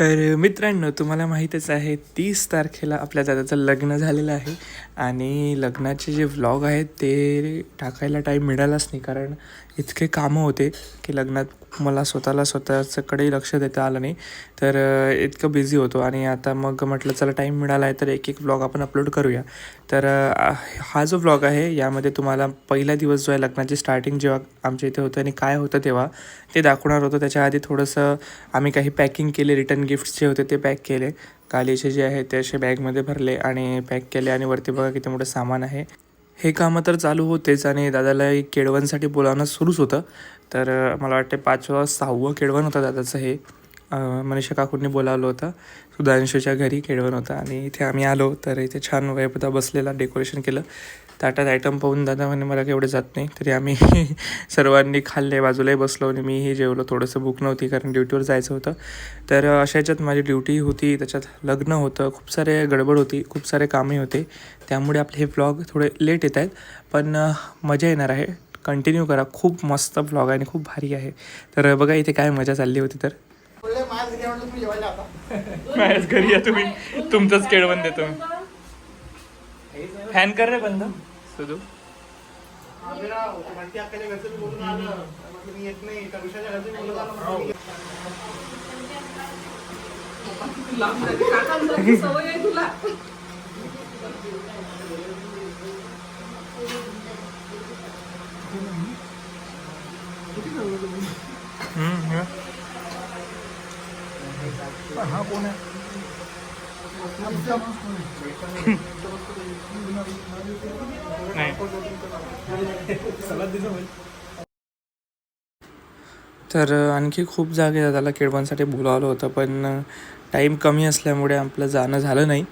तर मित्रांनो तुम्हाला माहीतच आहे तीस तारखेला आपल्या दादाचं लग्न झालेलं आहे. आणि लग्नाचे जे व्लॉग आहेत ते टाकायला टाईम मिळालाच नाही कारण इतके कामं होते की लग्नात मला स्वतःला स्वतःच्याकडे लक्ष देता आलं नाही. तर इतकं बिझी होतो आणि आता मग म्हटलं चला टाईम मिळाला आहे तर एक एक व्लॉग आपण अपलोड करूया. तर हा जो व्लॉग आहे यामध्ये तुम्हाला पहिला दिवस जो आहे लग्नाची स्टार्टिंग जेव्हा आमच्या इथे होतं आणि काय होतं तेव्हा ते दाखवणार होतं. त्याच्या आधी थोडंसं आम्ही काही पॅकिंग केले रिटर्न गिफ्ट्स जे होते ते पॅक केले. कालीचे जे आहे ते असे बॅगमध्ये भरले आणि पॅक केले आणि वरती बघा किती मोठं सामान आहे. हे कामं तर चालू होतेच आणि दादाला एक केळवणसाठी बोलावणं सुरूच होतं. तर मला वाटते पाचवा सहावं केळवण होतं दादाचं हे. मनीषा काकूंनी बोलावलं होतं. सुधांशूच्या घरी केळवण होतं आणि इथे आम्ही आलो. तर इथे छान वयपदा बसलेला डेकोरेशन केलं. ताटात आयटम पाहून दादा म्हणे मला एवढे जात नाही. तरी आम्ही सर्वांनी खाल्ले बाजूलाही बसलो आणि मीही जेवलो. थोडंसं भूक नव्हती कारण ड्युटीवर जायचं होतं. तर अशा ह्याच्यात माझी ड्युटी होती त्याच्यात लग्न होतं. खूप सारे गडबड होती खूप सारे कामही होते. त्यामुळे आपले हे ब्लॉग थोडे लेट येत आहेत. पण मजा येणार आहे. कंटिन्यू करा. खूप मस्त ब्लॉग आहे आणि खूप भारी आहे. तर बघा इथे काय मजा चालली होती तर. घरी या तुम्ही. तुमचंच केळवण देतो फॅन कर रे बंद. असतो तो हा. कोण आहे तर आणखी खूप जागे दादाला केळवणसाठी बोलावलं होतं पण टाईम कमी असल्यामुळे आपलं जाणं झालं नाही.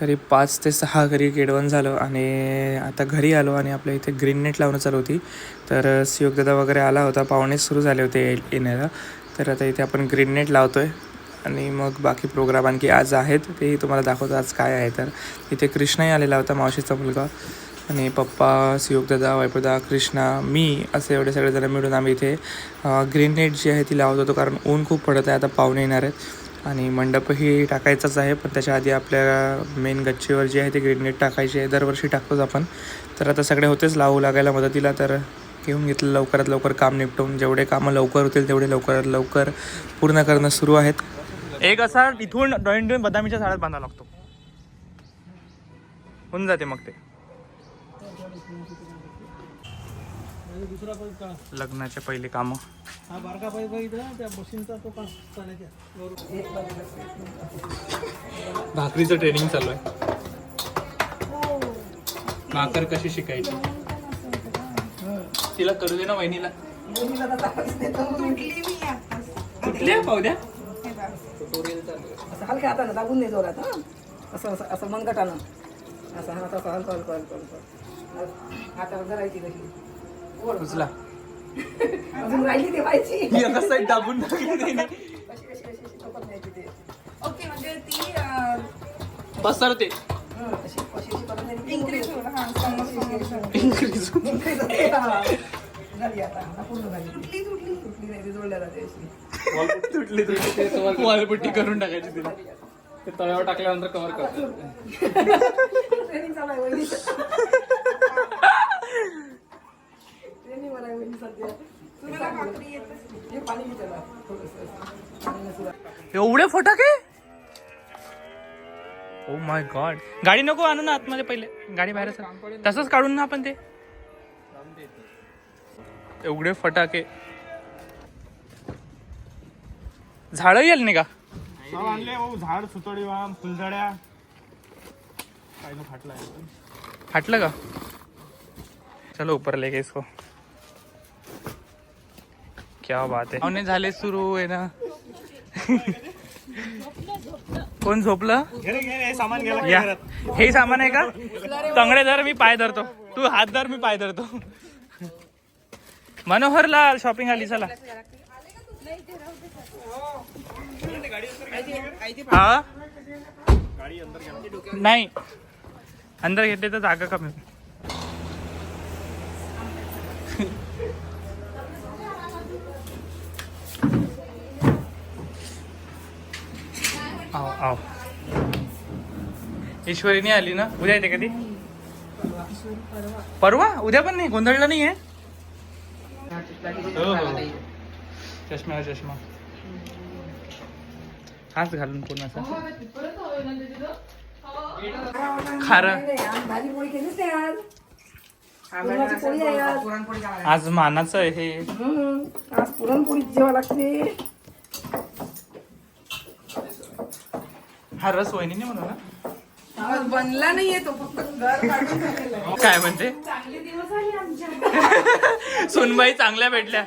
तरी पाच ते सहा घरी केडवण झालं आणि आता घरी आलो आणि आपल्या इथे ग्रीन नेट लावणं चालू होती. तर अ, सियोग दादा वगैरे आला होता. पाहुणे सुरू झाले होते येण्याला. तर आता इथे आपण ग्रीन नेट लावतो आहे आणि मग बाकी प्रोग्राम आणखी आज आहेत तेही तुम्हाला दाखवतो आज काय आहे. तर इथे कृष्णाही आलेला होता मावशीचा मुलगा. आणि पप्पा सियोगदादा वैपदा कृष्णा मी असे एवढे सगळेजण मिळून आम्ही इथे ग्रीन नेट जी आहे ती लावत होतो कारण ऊन खूप पडत आहे आता पाहुणे येणार आहेत. आणि मंडपही टाकायचाच आहे पण त्याच्या आधी आपल्या मेन गच्चीवर जी आहे ती ग्रीन नेट टाकायची आहे दरवर्षी टाकतोच आपण. तर आता सगळे होतेच लावू लागायला मदतीला तर घेऊन घेतलं लवकरात लवकर काम निपटवून जेवढे कामं लवकर होतील तेवढे लवकरात लवकर पूर्ण करणं सुरू आहेत. एक असा इथून डॉईन डॉईन बदामीच्या झाडात बांधावा लागतो. होऊन जाते मग ते. लग्नाचे पहिले कामं. हा भाकरीचं ट्रेनिंग चालू आहे. भाकर कशी शिकायची? तिला करू दे ना वहिनीला. कुठल्या पाहू द्या. असं हलक्या हातानं दाबून नाही जोरात हा. असं असं असं मनगटानं. असं हात असं हलकं हलकं हलकं हलकं. हातावर धरायची कशी. ओढ. उचला. अजून राहिली ते व्हायची. एका साईड दाबून. कशी कशी कशी न्यायची ते. ओके म्हणजे ती अं, पसरते. हं, अशी अशी न्यायची. increase होईल. हा. झाली आता आता पूर्ण झाली तुटली तुटली. तुटली नाही ती जोडल्या जाते अशी. तुटली तुटली वालपुट्टी करून टाकायची तिला. ते तळ्यावर टाकल्यानंतर कव्हर करतो. एवढे फटाके ओ माय गॉड गाडी नको आणू ना आतमध्ये पहिले. गाडी बाहेर तसंच काढून ना आपण ते. एवढे फटाके झाड येईल नाही का आणले भाऊ झाड सुतळी वाम फुलझड्या. काय ना फाटलं का? चलो ऊपर लेके इसको क्या बात है पाहुणे झाले सुरू आहे ना. कोण झोपलं? हे सामान गेला या. हे सामान आहे का? तंगडे धर मी पाय धरतो. तू हात धर मी पाय धरतो. मनोहरला शॉपिंग आली चला. हा? नाही. अंदर घेतले तर जागा कमी. आव आव ईश्वरीने आली ना? उद्या येते कधी परवा. उद्या पण नाही गोंधळला नाही आहे हो, हो. हो, हो. चष्मा चष्मा. हाच घालून पूर्ण असा खारं. आज मानाचं आहे हे. आज पुरणपोळी जेवा लागते हा रस वहिनी नाही म्हणू ना बनला नाहीये तो फक्त घर काढून झालेला आहे. काय म्हणते? चांगले दिवस आले आमच्या सुनबाई चांगल्या भेटल्या.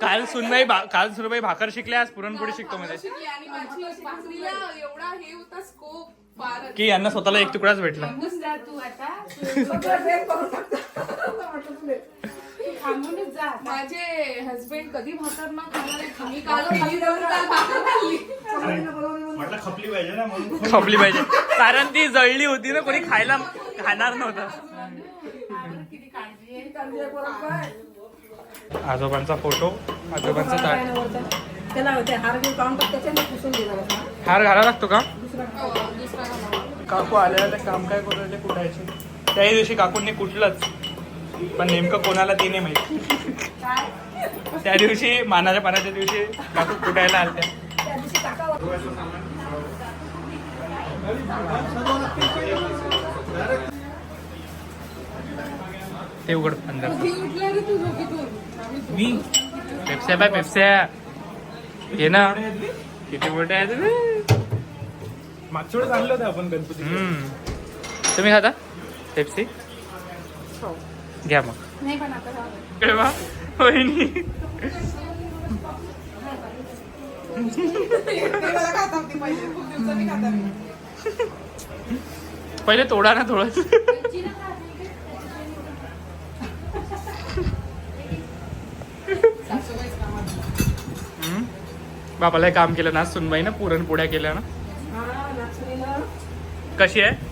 काल सुनबाई भा- काल सुनबाई भाकर शिकल्या आज पुरणपोळी शिकतो मध्ये शिकली आणि माझी भाकरीला एवढा हे होता स्कोप फार की यांना स्वतःला एक तुकडाच भेटला थांबून जा तू आता सगळं break करून टाकतो. म्हटलं तुले. थांबूनच जा माझे हस्बंड कधी भाकर ना खाणार आहेत. मी काल खाली जाऊन काल भाकर खाल्ली म्हटलं खपली पाहिजे ना म्हणून खपली पाहिजे कारण ती जळली होती ना कोणी खायला खाणार नव्हतं किती काळजी आहे? आजोबांचा फोटो आजोबांचा ताट. हार घालावा लागतो का? हो. काकू आले आले काम काय करू राहिले कुठायचे? त्याही दिवशी काकूंनी कुठलंच पण नेमकं कोणाला ते नाही माहिती. त्या दिवशी मानाच्या पानाच्या दिवशी काकू कुठायला आलत्या. त्या दिवशी टाकावं. ते उघड अंदर मी? पेप्स्या बाय पेप्स्या हे ना. किती मोठे आहे तुम्ही मागच्या वेळेस आणलं होतं आपण गणपती. तुम्ही खाता? पेप्सी? घ्या मग. इकडे वहिनी. पहिले. तोडा ना थोडं. बापाला हे काम केलं ना सुनबाई ना पुरणपोळ्या केल्या ना हा. कशी आहे.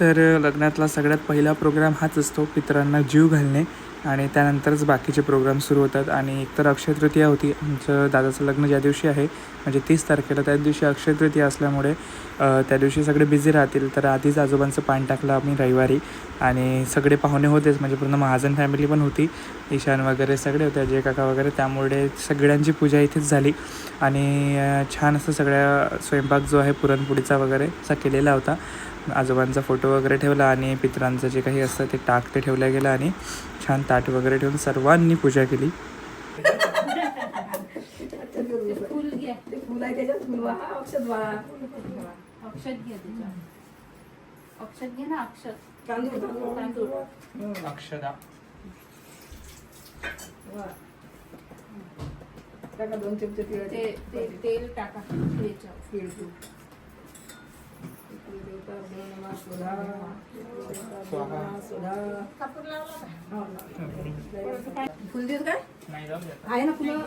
तर लग्नातला सगळ्यात पहिला प्रोग्राम हाच असतो पितरांना जीव घालणे आणि त्यानंतरच बाकीचे प्रोग्राम सुरू होतात. आणि एकतर अक्षय तृतीया होती आमचं दादाचं लग्न ज्या दिवशी आहे म्हणजे तीस तारखेला त्या दिवशी अक्षय तृतीया असल्यामुळे त्या दिवशी सगळे बिझी राहतील. तर आधीच आजोबांचं पान टाकलं आम्ही रविवारी. आणि सगळे पाहुणे होतेच म्हणजे पूर्ण महाजन फॅमिली पण होती. ईशान वगैरे सगळे होते अजय काका वगैरे. त्यामुळे सगळ्यांची पूजा इथेच झाली. आणि छान असं सगळ्या स्वयंपाक जो आहे पुरणपोळीचा वगैरे असा केलेला होता. आजोबांचा फोटो वगैरे ठेवला आणि पितरांचं जे काही असतं ते टाक ते ठेवलं गेलं आणि छान ताट वगैरे ठेवून सर्वांनी पूजा केली अक्षदा. टाका दोन चमचे तेल टाका त्याच्यावर तीळ तूप देवता नमः स्वधा देवता नमः स्वधा हो, लावला. फुल देत काय आहे ना फुलं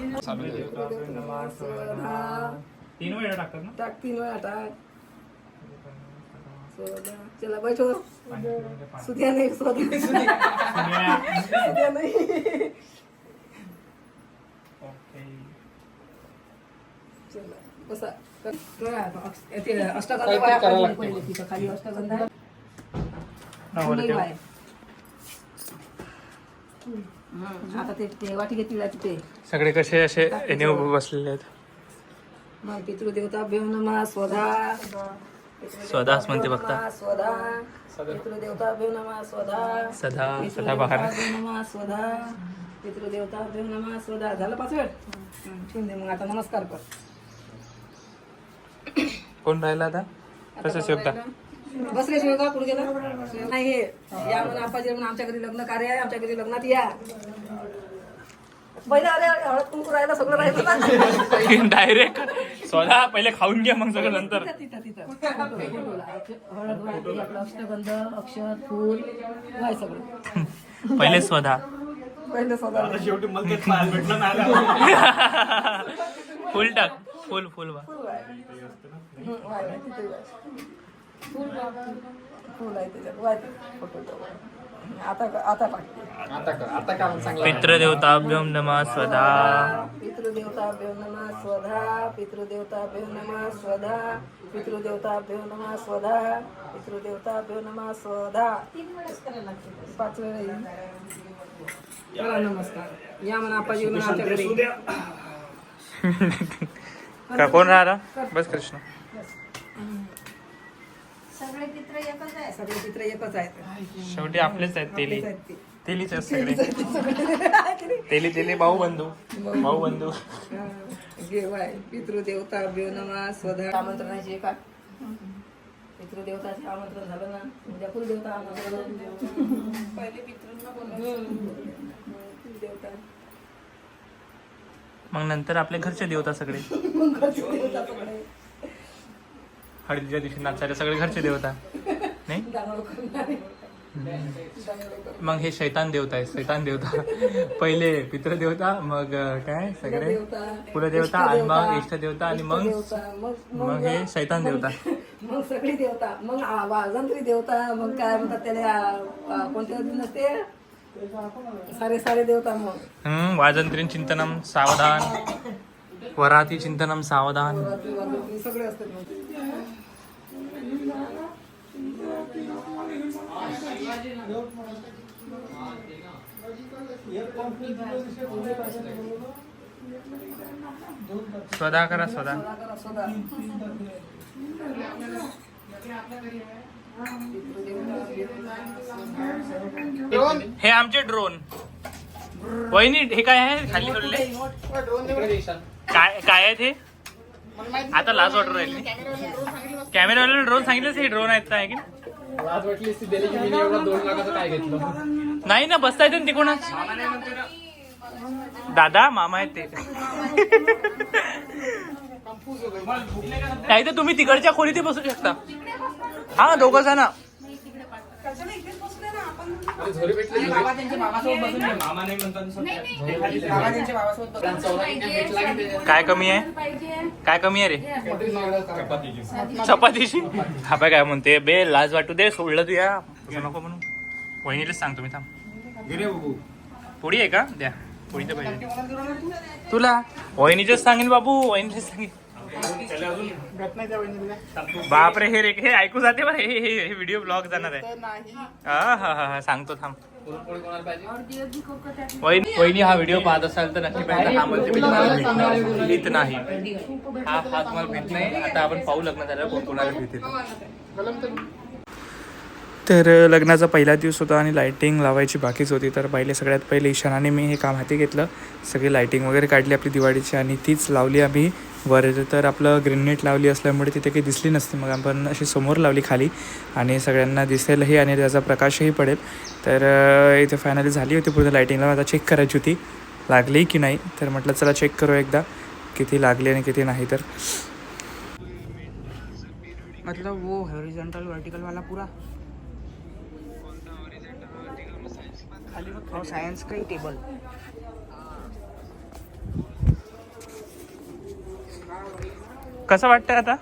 तीन वेळा टाकतात ना टाक तीन वेळा टाक चला बैठो सुद्या नाही सुद्या नाही चला बसा आता. ते वाटी घे तिळाची ते सगळे कसे असे उभे बसलेले आहेत? मग पितृदेवता स्वधा स्वदाच म्हणते बघता. स्वधा पितृदेवता भेव नमः स्वधा सदा. सदा बाहेर. भेव नमः स्वधा पितृदेवता भेव नमः स्वधा झालं पाच वेळ ठेवून दे मग आता. नमस्कार कर. कोण राहिला आता? कसं शिवता बसले शिवगा कुठे गेला? नाही हे या म्हणून आपाजी म्हणून आमच्या घरी लग्न कार्य आहे आमच्या घरी लग्नात या. पहिलं अरे हळद कुंकू राहिलं सगळं राहिलं ना. डायरेक्ट स्वतः पहिले खाऊन घ्या मग सगळं नंतर. तिथं तिथं फोटो- फोटोला. हळद वाटली आपलं अष्टगंध अक्षर फूल सगळं पहिले स्वतः पहिलं आता शेवटी मला तेच पाहायला भेटलं नाही फुल टाक. फुल फुल वाय हं, वाय वाय तिथे फुल आहे त्याच्यात फोटो आता आता पाठ पितृदेवताभ्यम नमः स्वधा पितृदेवताभ्यो नमः स्वधा पितृदेवताभ्यो नमः स्वधा पितृदेवताभ्यो नमः स्वधा. पितृदेवताभ्यो नमः स्वधा पाच वेळा नमस्कार या म्हणा म्हणा आमच्याकडे का कोण राहिला बस कृष्ण. सगळे चित्र एकच आहे सगळे चित्र एकच आहेत. शेवटी आपलेच आहेत तेली. आहेत ते. तेलीच आहेत सगळे. तेली तेली भाऊ बंधू. भाऊ बंधू. हा, घेवाय. पितृदेवताभ्यो नमः स्वधा. आमंत्रणाची का पितृदेवताचे आमंत्रण झालं ना उद्या कुलदेवता आमंत्रण पहिले पितृंना देवता मग नंतर आपले घरचे देवता सगळे. मग घरचे देवता पकडे हळदीच्या दिवशी नाचायला सगळे घरचे देवता. नाही? मग हे शैतान देवता आहे शैतान देवता. पहिले पितृदेवता मग अं, काय? सगळे? देवता कुलदेवता आणि मग इष्टदेवता आणि मग देवता मग मग हे शैतान देवता. मग सगळी देवता मग वाजंत्री देवता मग काय म्हणतात त्याला कोणत्या दिन असते सारे सारे देवता मग. हम्म वाजंत्रीन चिंतनम सावधान वराती चिंतनम सावधान. वाजंत्री- वाजंत्री सगळे असतात स्वदा करा, स्वदा. हे आमचे ड्रोन वहिनी हे काय आहे? खाली काय काय आहेत हे? आता लाज वाटू राहिली. कॅमेरावाल्याला ड्रोन सांगितलं हे ड्रोन आहेत काय की नाही? ना बसता येते ना तिकडूनच दादा मामा आहेत ते. नाही तर तुम्ही तिकडच्या खोलीत बसू शकता. हा दोघं जण. काय कमी आहे? काय कमी आहे रे? चपातीची. हा बाय काय म्हणते बे लाज वाटू दे सोडलं तू या. नको म्हणून वहिनीलाच सांगतो मी थांब. पोळी आहे का? द्या. पोळी तर पाहिजे. तुला? वहिनीचेच सांगेन बाबू वहिनीचेच सांगेन. बापरे हे रे हे ऐकू जाते बरं. हे हे हे व्हिडिओ ब्लॉग जाणार आहे. हा हा हा हा सांगतो थांब. वहिनी वहिनी हा व्हिडिओ पाहत असाल तर नक्की पाहिजे हा म्हणते मी तुम्हाला भीत नाही. हा हा तुम्हाला भीत नाही. आता आपण पाहू लग्न झाल्यावर कोण कोणाला भीत तर लग्नाचा पहिला दिवस होता आणि लाईटिंग लावायची बाकीच होती. तर पहिले सगळ्यात पहिले ईशानाने मी हे काम हाती घेतलं. सगळी लाईटिंग वगैरे काढली आपली दिवाळीची आणि तीच लावली आम्ही. वर तर आपलं ग्रीन नेट लावली असल्यामुळे तिथे काही दिसली नसते. मग आपण अशी समोर लावली खाली आणि सगळ्यांना दिसेलही आणि त्याचा प्रकाशही पडेल. तर इथे फायनली झाली होती पूर्ण लाईटिंगला आता चेक करायची होती. लागली की नाही? तर म्हटलं चला चेक करू एकदा. किती लागली आणि किती नाही तर. मतलब वो हॉरिजॉन्टल वर्टिकल वाला पूरा? और साइंस का ही टेबल कसं वाटतंय आता?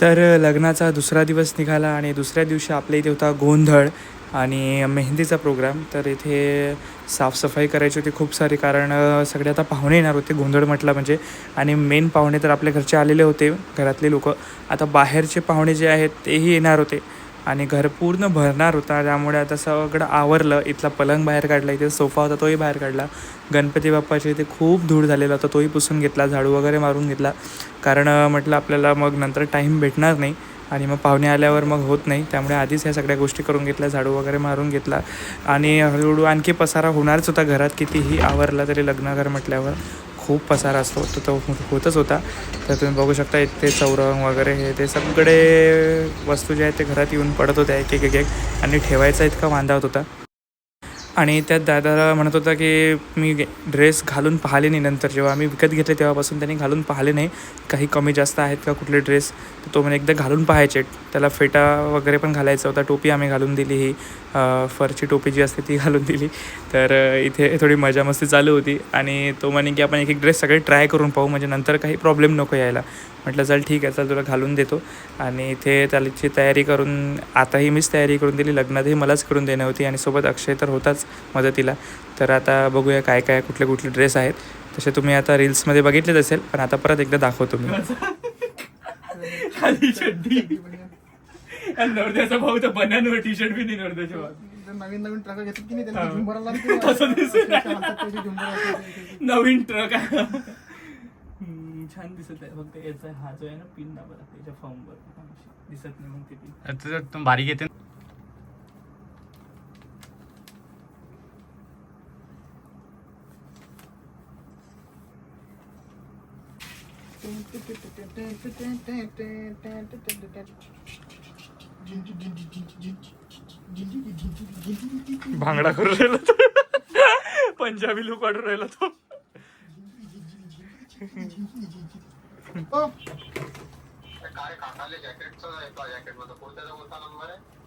तर लग्नाचा दुसरा दिवस निघाला आणि दुसऱ्या दिवशी आपल्या इथे होता गोंधळ. आणि मेहंदीचा प्रोग्राम तर इथे साफसफाई करायची होती खूप सारी कारण सगळे आता पाहुणे येणार होते गोंधळ म्हटलं म्हणजे. आणि मेन पाहुणे तर आपल्या घरचे आलेले होते घरातले लोक. आता बाहेरचे पाहुणे जे आहेत तेही येणार होते. आणि घर पूर्ण भरणार होता त्यामुळे आता सगळं आवरलं. इथला पलंग बाहेर काढला इथे सोफा होता तोही बाहेर काढला. गणपती बाप्पाच्या इथे खूप धूळ झालेला होता तोही पुसून घेतला झाडू वगैरे मारून घेतला. कारण म्हटलं आपल्याला मग नंतर टाईम भेटणार नाही. आणि मग पाहुणे आल्यावर मग होत नाही. त्यामुळे आधीच ह्या सगळ्या गोष्टी करून घेतल्या झाडू वगैरे मारून घेतला. आणि हळूहळू आणखी पसारा होणारच होता घरात कितीही आवरला तरी लग्नघर म्हटल्यावर खूप पसारा असतो. तो तो हो-, होतच होता. तर तुम्ही बघू शकता इथे चौरंग वगैरे हे ते सगळे वस्तू जे आहेत ते घरात येऊन पडत होत्या एक एक एक आणि ठेवायचा इतका वांधा होत होता. आणि त्यात दादाला म्हणत होता की मी ड्रेस घालून पाहिले नाही नंतर. जेव्हा आम्ही विकत घेतले तेव्हापासून त्यांनी घालून पाहिले नाही. काही कमी जास्त आहेत का कुठले ड्रेस तर तो म्हणे एकदा घालून पाहायचे. त्याला फेटा वगैरे पण घालायचा होता. टोपी आम्ही घालून दिली ही. फरची टोपी जी असते ती घालून दिली. तर इथे थोडी मजा मस्ती चालू होती आणि तो म्हणे की आपण एक एक ड्रेस सगळे ट्राय करून पाहू म्हणजे नंतर काही प्रॉब्लेम नको यायला. म्हटलं चल ठीक आहे चल तुला घालून देतो. आणि इथे त्याची तयारी करून आताही मीच तयारी करून दिली लग्नातही मलाच करून देणं होती आणि सोबत अक्षय तर होताच मदतीला. तर आता बघूया काय काय कुठले कुठले ड्रेस आहेत. तसे तुम्ही आता रील्समध्ये बघितलेच असेल पण आता परत एकदा दाखवतो मी. आणि नवरदेवाचा भाऊ तर बनानवर टी शर्ट बी नाही नवरदेवाच्या. नवीन नवीन ट्रक घेतात की नाही हा. त्यांना झुंबरा लागते तसं दिसत. नवीन ट्रक आहे हम्म, छान दिसत आहे फक्त याचा हा जो आहे ना पिन दाबा लागते याच्या फॉर्मवर दिसत नाही मग ते पिन बारीक येते भांगडा करून राहिला तो. पंजाबी लुक वाढून राहिला तो. ओ,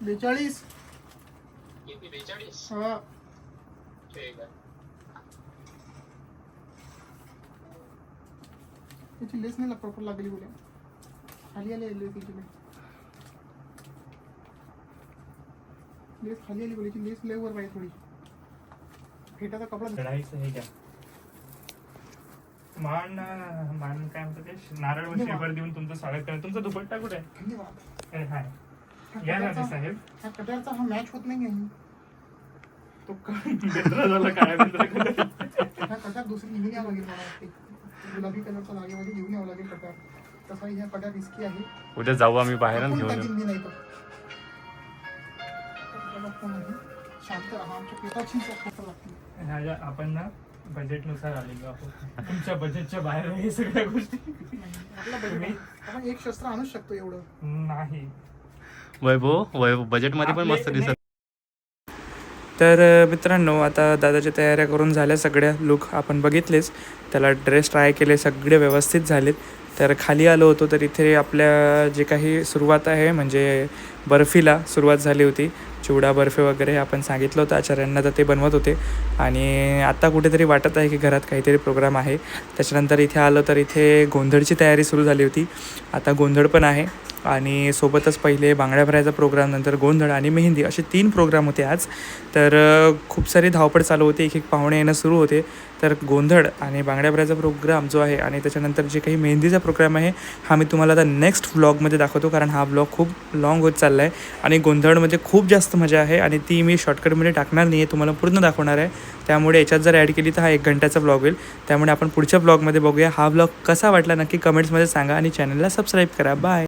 बेचाळीस? हा. त्याची लेस नाही प्रॉपर लागली बोले. खाली आली आली त्याची लेस खाली आली बोले लेस लेवर पाहिजे थोडी. फेटाचा कपडा चढायचं हे घ्या. मान मान काय म्हणतात ते? नारळ व श्रीफळ देऊन तुमचं स्वागत करा. तुमचा दुपट्टा कुठे आहे? धन्यवाद. हे, हाय. हा या ना साहेब. हा कटारचा हा मॅच होत नाही आहे तो बेंद्रा झाला काय. हा कटार दुसरी घेऊन यावं लागेल मला वाटते गुलाबी कलरचा लागेमध्ये घेऊन यावं लागेल कटार. तसा ह्या कटार रिस्की आहे. उद्या जाऊ आम्ही बाहेर आपण घेऊन येऊ. टाकीन मी नाही तर. त्याला फोन आहे. शांत राहा. आमच्या पेटाची खोटं लागते ह्या ज्या आपण ना बजेटनुसार आलेलो आहोत तुमच्या बजेटच्या बाहेर आहे हे सगळ्या गोष्टी. आपला आपण एक शस्त्र आणू शकतो एवढं. नाही. वैभव वैभव बजेटमध्ये पण मस्त दिसत. तर अ, मित्रांनो आता दादाच्या तयाऱ्या करून झाल्या सगळ्या लुक आपण बघितलेच. त्याला ड्रेस ट्राय केले सगळे व्यवस्थित झालेत. तर खाली आलो होतो तर इथे आपल्या जे काही सुरुवात आहे म्हणजे बर्फीला सुरुवात झाली होती. चिवडा बर्फी वगैरे आपण सांगितलं होतं आचार्यांना तर ते बनवत होते. आणि आत्ता कुठेतरी वाटत आहे की घरात काहीतरी प्रोग्राम आहे. त्याच्यानंतर इथे आलो तर इथे गोंधळची तयारी सुरू झाली होती. आता गोंधळ पण आहे. आणि सोबतच पहिले बांगड्या भरायचा प्रोग्राम नंतर गोंधळ आणि मेहंदी असे तीन प्रोग्राम होते आज. तर खूप सारी धावपळ चालू होती एक एक पाहुणे येणं सुरू होते. तर गोंधळ आणि बांगड्या भरायचा प्रोग्राम जो आहे आणि त्याच्यानंतर जे काही मेहंदीचा प्रोग्राम आहे हा मी तुम्हाला आता नेक्स्ट व्लॉगमध्ये दाखवतो कारण हा व्लॉग खूप लॉंग होत चालला आहे आणि गोंधळमध्ये खूप जास्त मजा आहे आणि ती मी शॉर्टकटमध्ये टाकणार नाही आहे तुम्हाला पूर्ण दाखवणार आहे. त्यामुळे याच्यात जर ॲड केली तर हा एक घंट्याचा ब्लॉग होईल. त्यामुळे आपण पुढच्या ब्लॉगमध्ये बघूया. हा ब्लॉग कसा वाटला नक्की कमेंट्समध्ये सांगा आणि चॅनलला सबस्क्राईब करा. बाय